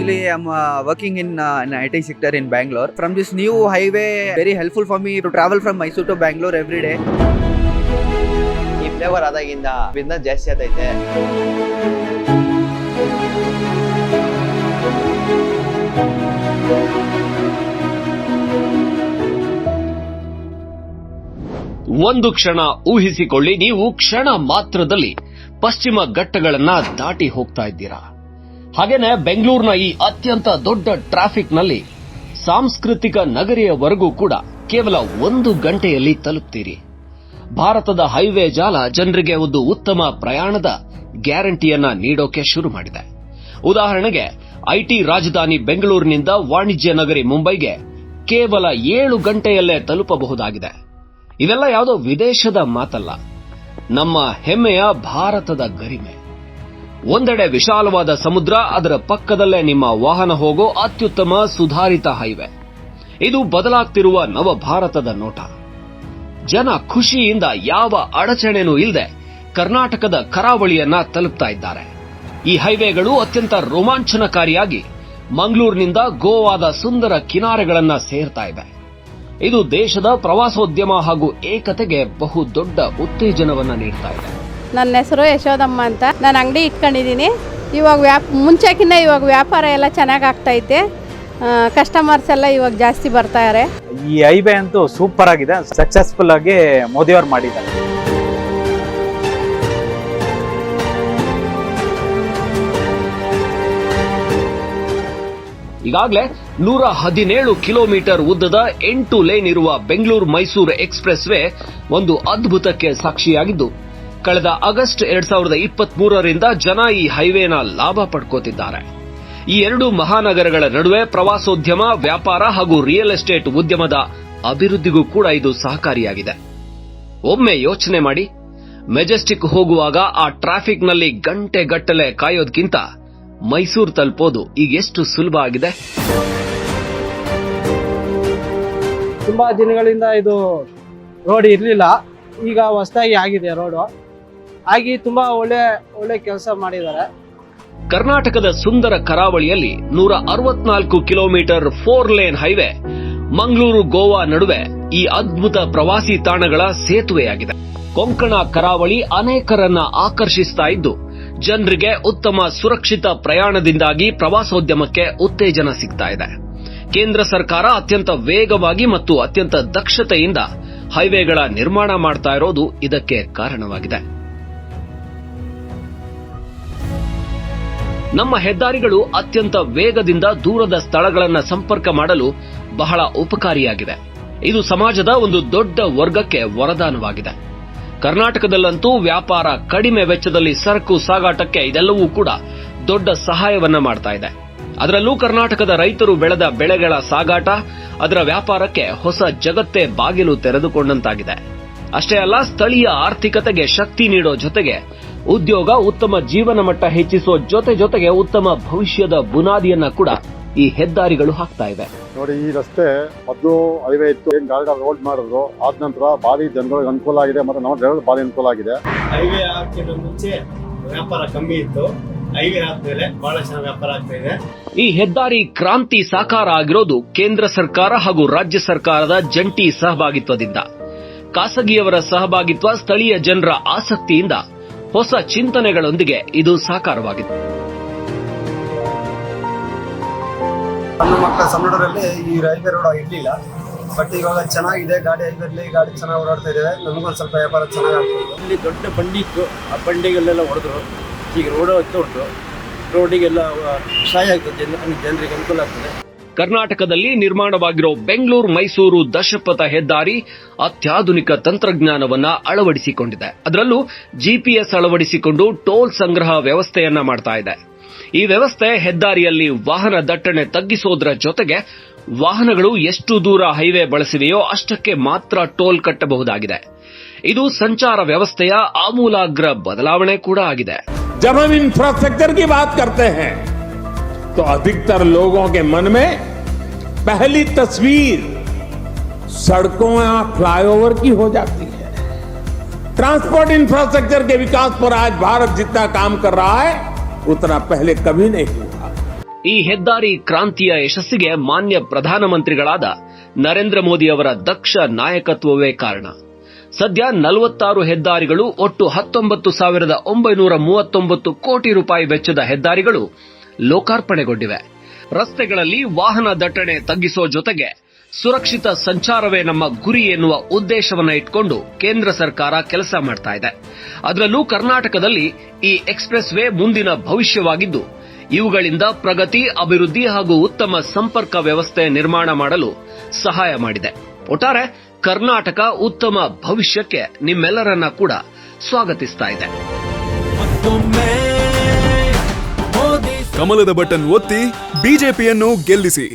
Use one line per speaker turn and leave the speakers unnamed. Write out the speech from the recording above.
Actually, I'm uh, working in uh, an IT sector in Bangalore. From this new highway, very helpful for me to travel from Mysore to Bangalore every day.
ಈ flavour ಆದಾಗಿಂದ business ಜಾಸ್ತಿ ಆಗ್ತೈತೆ
ಒಂದು ಕ್ಷಣ ಊಹಿಸಿಕೊಳ್ಳಿ ನೀವು ಕ್ಷಣ ಮಾತ್ರದಲ್ಲಿ ಪಶ್ಚಿಮ ಘಟ್ಟಗಳನ್ನ ದಾಟಿ ಹೋಗ್ತಾ ಇದ್ದೀರಾ ಹಾಗೇನೆ ಬೆಂಗಳೂರಿನ ಈ ಅತ್ಯಂತ ದೊಡ್ಡ ಟ್ರಾಫಿಕ್ನಲ್ಲಿ ಸಾಂಸ್ಕೃತಿಕ ನಗರಿಯವರೆಗೂ ಕೂಡ ಕೇವಲ ಒಂದು ಗಂಟೆಯಲ್ಲಿ ತಲುಪ್ತೀರಿ. ಭಾರತದ ಹೈವೇ ಜಾಲ ಜನರಿಗೆ ಒಂದು ಉತ್ತಮ ಪ್ರಯಾಣದ ಗ್ಯಾರಂಟಿಯನ್ನ ನೀಡೋಕೆ ಶುರು ಮಾಡಿದೆ. ಉದಾಹರಣೆಗೆ, ಐಟಿ ರಾಜಧಾನಿ ಬೆಂಗಳೂರಿನಿಂದ ವಾಣಿಜ್ಯ ನಗರಿ ಮುಂಬೈಗೆ ಕೇವಲ ಏಳು ಗಂಟೆಯಲ್ಲೇ ತಲುಪಬಹುದಾಗಿದೆ. ಇವೆಲ್ಲ ಯಾವುದೋ ವಿದೇಶದ ಮಾತಲ್ಲ. ನಮ್ಮ ಹೆಮ್ಮೆಯ ಭಾರತದ ಗರಿಮೆ. ಒಂದೆಡೆ ವಿಶಾಲವಾದ ಸಮುದ್ರ, ಅದರ ಪಕ್ಕದಲ್ಲೇ ನಿಮ್ಮ ವಾಹನ ಹೋಗೋ ಅತ್ಯುತ್ತಮ ಸುಧಾರಿತ ಹೈವೆ. ಇದು ಬದಲಾಗ್ತಿರುವ ನವ ಭಾರತದ ನೋಟ. ಜನ ಖುಷಿಯಿಂದ ಯಾವ ಅಡಚಣೆನೂ ಇಲ್ಲದೆ ಕರ್ನಾಟಕದ ಕರಾವಳಿಯನ್ನ ತಲುಪ್ತಾ ಇದ್ದಾರೆ. ಈ ಹೈವೇಗಳು ಅತ್ಯಂತ ರೋಮಾಂಚನಕಾರಿಯಾಗಿ ಮಂಗಳೂರಿನಿಂದ ಗೋವಾದ ಸುಂದರ ಕಿನಾರೆಗಳನ್ನ ಸೇರ್ತಾ ಇವೆ. ಇದು ದೇಶದ ಪ್ರವಾಸೋದ್ಯಮ ಹಾಗೂ ಏಕತೆಗೆ ಬಹುದೊಡ್ಡ ಉತ್ತೇಜನವನ್ನ ನೀಡ್ತಾ ಇದೆ.
ನನ್ನ ಹೆಸರು ಯಶೋದಮ್ಮ ಅಂತ. ನಾನು ಅಂಗಡಿ ಇಟ್ಕೊಂಡಿದ್ದೀನಿ. ಇವಾಗ ವ್ಯಾಪ್ ಮುಂಚೆಕಿನ್ನ ಇವಾಗ ವ್ಯಾಪಾರ ಎಲ್ಲ ಚೆನ್ನಾಗಿ ಆಗ್ತೈತೆ ಕಸ್ಟಮರ್ಸ್ ಎಲ್ಲ ಇವಾಗ ಜಾಸ್ತಿ ಬರ್ತಾರೆ
ಈ ಐಬೆ ಅಂತೂ ಸೂಪರ್ ಆಗಿದೆ. ಸಕ್ಸಸ್ಫುಲ್ ಆಗಿ ಮೋದಿಯವ್ರು ಮಾಡಿದ್ದಾರೆ.
ಈಗಾಗಲೇ ನೂರ ಹದಿನೇಳು ಕಿಲೋಮೀಟರ್ ಉದ್ದದ ಎಂಟು ಲೇನ್ ಇರುವ ಬೆಂಗಳೂರು ಮೈಸೂರು ಎಕ್ಸ್ಪ್ರೆಸ್ ವೇ ಒಂದು ಅದ್ಭುತಕ್ಕೆ ಸಾಕ್ಷಿಯಾಗಿದ್ದು. ಕಳೆದ ಆಗಸ್ಟ್ ಎರಡ್ ಸಾವಿರದ ಇಪ್ಪತ್ತ್ ಮೂರರಿಂದ ಜನ ಈ ಹೈವೇನ ಲಾಭ ಪಡ್ಕೋತಿದ್ದಾರೆ. ಈ ಎರಡು ಮಹಾನಗರಗಳ ನಡುವೆ ಪ್ರವಾಸೋದ್ಯಮ, ವ್ಯಾಪಾರ ಹಾಗೂ ರಿಯಲ್ ಎಸ್ಟೇಟ್ ಉದ್ಯಮದ ಅಭಿವೃದ್ಧಿಗೂ ಕೂಡ ಇದು ಸಹಕಾರಿಯಾಗಿದೆ. ಒಮ್ಮೆ ಯೋಚನೆ ಮಾಡಿ. ಮೆಜೆಸ್ಟಿಕ್ ಹೋಗುವಾಗ ಆ ಟ್ರಾಫಿಕ್ನಲ್ಲಿ ಗಂಟೆ ಗಟ್ಟಲೆ ಕಾಯೋದ್ಕಿಂತ ಮೈಸೂರು ತಲುಪೋದು ಈಗ ಎಷ್ಟು ಸುಲಭ ಆಗಿದೆ?
ತುಂಬಾ ದಿನಗಳಿಂದ ಇದು ರೋಡ್ ಇರಲಿಲ್ಲ. ಈಗ ಹೊಸದಾಗಿ ಆಗಿದೆ ರೋಡು. ಆಗಿ ತುಂಬಾ ಒಳ್ಳೆ ಒಳ್ಳೆ ಕೆಲಸ ಮಾಡಿದ್ದಾರೆ.
ಕರ್ನಾಟಕದ ಸುಂದರ ಕರಾವಳಿಯಲ್ಲಿ ನೂರ ಅರವತ್ನಾಲ್ಕು kilometre four lane highway, Mangaluru Goa ನಡುವೆ ಈ ಅದ್ಭುತ ಪ್ರವಾಸಿ ತಾಣಗಳ ಸೇತುವೆಯಾಗಿದೆ. ಕೊಂಕಣ ಕರಾವಳಿ ಅನೇಕರನ್ನ ಆಕರ್ಷಿಸ್ತಾ ಇದ್ದು, ಜನರಿಗೆ ಉತ್ತಮ ಸುರಕ್ಷಿತ ಪ್ರಯಾಣದಿಂದಾಗಿ ಪ್ರವಾಸೋದ್ಯಮಕ್ಕೆ ಉತ್ತೇಜನ ಸಿಗ್ತಾ ಇದೆ. ಕೇಂದ್ರ ಸರ್ಕಾರ ಅತ್ಯಂತ ವೇಗವಾಗಿ ಮತ್ತು ಅತ್ಯಂತ ದಕ್ಷತೆಯಿಂದ ಹೈವೇಗಳ ನಿರ್ಮಾಣ ಮಾಡ್ತಾ ಇರೋದು ಇದಕ್ಕೆ ಕಾರಣವಾಗಿದೆ. ನಮ್ಮ ಹೆದ್ದಾರಿಗಳು ಅತ್ಯಂತ ವೇಗದಿಂದ ದೂರದ ಸ್ಥಳಗಳನ್ನು ಸಂಪರ್ಕ ಮಾಡಲು ಬಹಳ ಉಪಕಾರಿಯಾಗಿದೆ. ಇದು ಸಮಾಜದ ಒಂದು ದೊಡ್ಡ ವರ್ಗಕ್ಕೆ ವರದಾನವಾಗಿದೆ. ಕರ್ನಾಟಕದಲ್ಲಂತೂ ವ್ಯಾಪಾರ ಕಡಿಮೆ ವೆಚ್ಚದಲ್ಲಿ ಸರಕು ಸಾಗಾಟಕ್ಕೆ ಇದೆಲ್ಲವೂ ಕೂಡ ದೊಡ್ಡ ಸಹಾಯವನ್ನ ಮಾಡ್ತಾ ಇದೆ. ಅದರಲ್ಲೂ ಕರ್ನಾಟಕದ ರೈತರು ಬೆಳೆದ ಬೆಳೆಗಳ ಸಾಗಾಟ, ಅದರ ವ್ಯಾಪಾರಕ್ಕೆ ಹೊಸ ಜಗತ್ತೇ ಬಾಗಿಲು ತೆರೆದುಕೊಂಡಂತಾಗಿದೆ. ಅಷ್ಟೇ ಅಲ್ಲ ಸ್ಥಳೀಯ ಆರ್ಥಿಕತೆಗೆ ಶಕ್ತಿ ನೀಡೋ ಜೊತೆಗೆ ಉದ್ಯೋಗ ಉತ್ತಮ ಜೀವನ ಮಟ್ಟ ಹೆಚ್ಚಿಸೋ ಜೊತೆ ಜೊತೆಗೆ ಉತ್ತಮ ಭವಿಷ್ಯದ ಬುನಾದಿಯನ್ನ ಕೂಡ ಈ ಹೆದ್ದಾರಿಗಳು ಹಾಕ್ತಾ ಇವೆ.
ನೋಡಿ ಈ ರಸ್ತೆ ಮೊದಲು ಹೈವೇ ಇತ್ತು ಏನ್ ಗಾಡಿ ರೋಡ್ ಮಾಡಿದ್ರು. ಆದ ನಂತರ ಬಾರಿ ಜನಗಳಿಗೆ ಅನುಕೂಲ ಆಗಿದೆ ಮತ್ತೆ ನಮ್ಮ ಡ್ರೈವರ್ ಬಾರಿ ಅನುಕೂಲ ಆಗಿದೆ.
ಹೈವೇ ಹಾಕಿದ ಮುಂಚೆ ವ್ಯಾಪಾರ ಕಮ್ಮಿ ಇತ್ತು. ಹೈವೇ ಆದ್ಮೇಲೆ ಬಹಳ ಚೆನ್ನಾಗಿ ವ್ಯಾಪಾರ ಆಗ್ತಾ ಇದೆ.
ಈ ಹೆದ್ದಾರಿ ಕ್ರಾಂತಿ ಸಾಕಾರ ಆಗಿರೋದು ಕೇಂದ್ರ ಸರ್ಕಾರ ಹಾಗೂ ರಾಜ್ಯ ಸರ್ಕಾರದ ಜಂಟಿ ಸಹಭಾಗಿತ್ವದಿಂದ. ಖಾಸಗಿಯವರ ಸಹಭಾಗಿತ್ವ ಸ್ಥಳೀಯ ಜನರ ಆಸಕ್ತಿಯಿಂದ ಹೊಸ ಚಿಂತನೆಗಳೊಂದಿಗೆ ಇದು ಸಾಕಾರವಾಗಿದೆ.
ಸಣ್ಣ ಮಕ್ಕಳ ಈ ರೈಲ್ವೆ ರೋಡ್ ಇರಲಿಲ್ಲ ಬಟ್ ಇವಾಗ ಚೆನ್ನಾಗಿದೆ ಗಾಡಿ ಐದರಲ್ಲಿ ಗಾಡಿ ಚೆನ್ನಾಗಿ ಓಡಾಡ್ತಾ ಇದೆ ನಮಗೊಂದು ಸ್ವಲ್ಪ ವ್ಯಾಪಾರ ಚೆನ್ನಾಗಿ ಆಗ್ತದೆ.
ಇಲ್ಲಿ ದೊಡ್ಡ ಬಂಡಿ ಇತ್ತು. ಆ ಬಂಡಿಗಳೆಲ್ಲ ಹೊಡೆದ್ರು. ಈಗ ರೋಡ್ ಹತ್ತು ಉಂಟು. ರೋಡಿಗೆಲ್ಲ ಸಹಾಯ ಆಗ್ತದೆ. ಜನ- ಜನರಿಗೆ ಅನುಕೂಲ ಆಗ್ತದೆ.
ಕರ್ನಾಟಕದಲ್ಲಿ ನಿರ್ಮಾಣವಾಗಿರೋ ಬೆಂಗಳೂರು ಮೈಸೂರು ದಶಪಥ ಹೆದ್ದಾರಿ ಅತ್ಯಾಧುನಿಕ ತಂತ್ರಜ್ಞಾನವನ್ನ ಅಳವಡಿಸಿಕೊಂಡಿದೆ ಅದರಲ್ಲೂ ಜಿಪಿಎಸ್ ಅಳವಡಿಸಿಕೊಂಡು ಟೋಲ್ ಸಂಗ್ರಹ ವ್ಯವಸ್ಥೆಯನ್ನ ಮಾಡ್ತಾ ಇದೆ ಈ ವ್ಯವಸ್ಥೆ ಹೆದ್ದಾರಿಯಲ್ಲಿ ವಾಹನ ದಟ್ಟಣೆ ತಗ್ಗಿಸೋದ್ರ ಜೊತೆಗೆ ವಾಹನಗಳು ಎಷ್ಟು ದೂರ ಹೈವೇ ಬಳಸಿವೆಯೋ ಅಷ್ಟಕ್ಕೆ ಮಾತ್ರ ಟೋಲ್ ಕಟ್ಟಬಹುದಾಗಿದೆ ಇದು ಸಂಚಾರ ವ್ಯವಸ್ಥೆಯ ಆಮೂಲಾಗ್ರ ಬದಲಾವಣೆ ಕೂಡ ಆಗಿದೆ
जब हम इंफ्रास्ट्रक्चर की बात करते हैं तो अधिकतर लोगों के मन में पहली तस्वीर सड़कों या फ्लाईओवर की हो जाती है ट्रांसपोर्ट इंफ्रास्ट्रक्चर के विकास पर आज भारत जितना काम कर रहा है उतना पहले कभी नहीं हुआ
ಈ ಹೆದ್ದಾರಿ ಕ್ರಾಂತಿಯ ಯಶಸ್ಸಿಗೆ ಮಾನ್ಯ ಪ್ರಧಾನಮಂತ್ರಿಗಳಾದ ನರೇಂದ್ರ ಮೋದಿ ಅವರ ದಕ್ಷ ನಾಯಕತ್ವವೇ ಕಾರಣ ಸದ್ಯ ನಲವತ್ತಾರು ಹೆದ್ದಾರಿಗಳು ಒಟ್ಟು ಹತ್ತೊಂಬತ್ತು ಸಾವಿರದ ಒಂಬೈನೂರ ಮೂವತ್ತೊಂಬತ್ತು ಕೋಟಿ ರೂಪಾಯಿ ವೆಚ್ಚದ ಹೆದ್ದಾರಿಗಳು ಲೋಕಾರ್ಪಣೆಗೊಂಡಿವೆ ರಸ್ತೆಗಳಲ್ಲಿ ವಾಹನ ದಟ್ಟಣೆ ತಗ್ಗಿಸೋ ಜೊತೆಗೆ ಸುರಕ್ಷಿತ ಸಂಚಾರವೇ ನಮ್ಮ ಗುರಿ ಎನ್ನುವ ಉದ್ದೇಶವನ್ನ ಇಟ್ಕೊಂಡು ಕೇಂದ್ರ ಸರ್ಕಾರ ಕೆಲಸ ಮಾಡ್ತಾ ಇದೆ. ಅದರಲ್ಲೂ ಕರ್ನಾಟಕದಲ್ಲಿ ಈ ಎಕ್ಸ್ಪ್ರೆಸ್ ವೇ ಮುಂದಿನ ಭವಿಷ್ಯವಾಗಿದ್ದು, ಇವುಗಳಿಂದ ಪ್ರಗತಿ, ಅಭಿವೃದ್ಧಿ ಹಾಗೂ ಉತ್ತಮ ಸಂಪರ್ಕ ವ್ಯವಸ್ಥೆ ನಿರ್ಮಾಣ ಮಾಡಲು ಸಹಾಯ ಮಾಡಿದೆ. ಒಟ್ಟಾರೆ ಕರ್ನಾಟಕ ಉತ್ತಮ ಭವಿಷ್ಯಕ್ಕೆ ನಿಮ್ಮೆಲ್ಲರನ್ನ ಕೂಡ ಸ್ವಾಗತಿಸ್ತಾ ಇದೆ.
ಕಮಲದ ಬಟನ್ ಒತ್ತಿ ಬಿಜೆಪಿಯನ್ನು ಗೆಲ್ಲಿಸಿ.